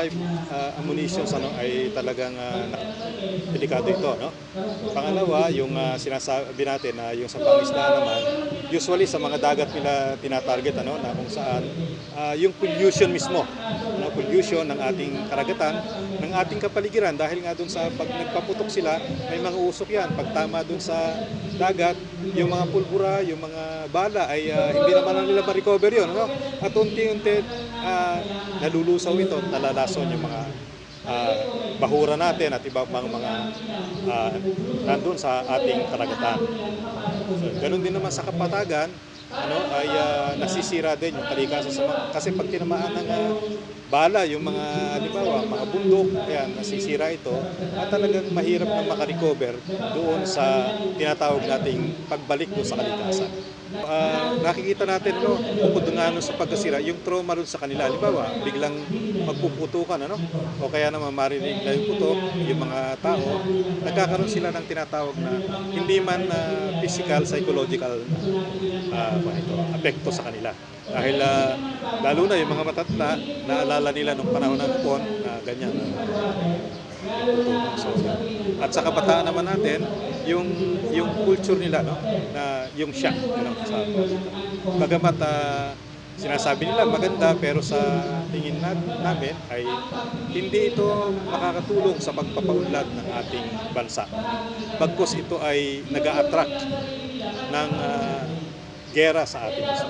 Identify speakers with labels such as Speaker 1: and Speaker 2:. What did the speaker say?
Speaker 1: wildlife uh, ammunitions ano, ay talagang uh, delikado ito. No? Pangalawa, yung uh, sinasabi natin na yung sa pangisdaan naman, usually sa mga dagat nila tinatarget ano, na kung saan uh, yung pollution mismo, no? pollution ng ating karagatan, ng ating kapaligiran dahil nga doon sa pag nagpaputok sila, may mga usok yan. Pag tama doon sa dagat, yung mga pulbura, yung mga bala ay uh, hindi naman na nila ma-recover yun. Ano? At unti-unti uh, nalulusaw ito, nalalason yung mga uh, bahura natin at iba pang mga uh, nandun sa ating karagatan. So, ganun din naman sa kapatagan, ano, ay uh, nasisira din yung kalikasan sa mga, kasi pag tinamaan ng uh, bala, yung mga, halimbawa, mga bundok, yan, nasisira ito, at talagang mahirap na makarecover doon sa tinatawag nating pagbalik doon sa kalikasan. Ah, nakikita natin, no, bukod nga nun sa pagkasira, yung trauma doon sa kanila, halimbawa, biglang magpuputukan, ano, o kaya naman marinig na yung putok, yung mga tao, nagkakaroon sila ng tinatawag na hindi man na physical, psychological na ano ito, apekto sa kanila. Dahil ah, lalo na yung mga matatanda, naalala nila nung panahon ng pon na ganyan. So, at sa kabataan naman natin, yung yung culture nila no na yung shock ganun sa Bagamat ah, sinasabi nila maganda pero sa tingin na, namin ay hindi ito makakatulong sa pagpapaunlad ng ating bansa. Bagkus ito ay nag attract ng ah, gera sa ating bansa.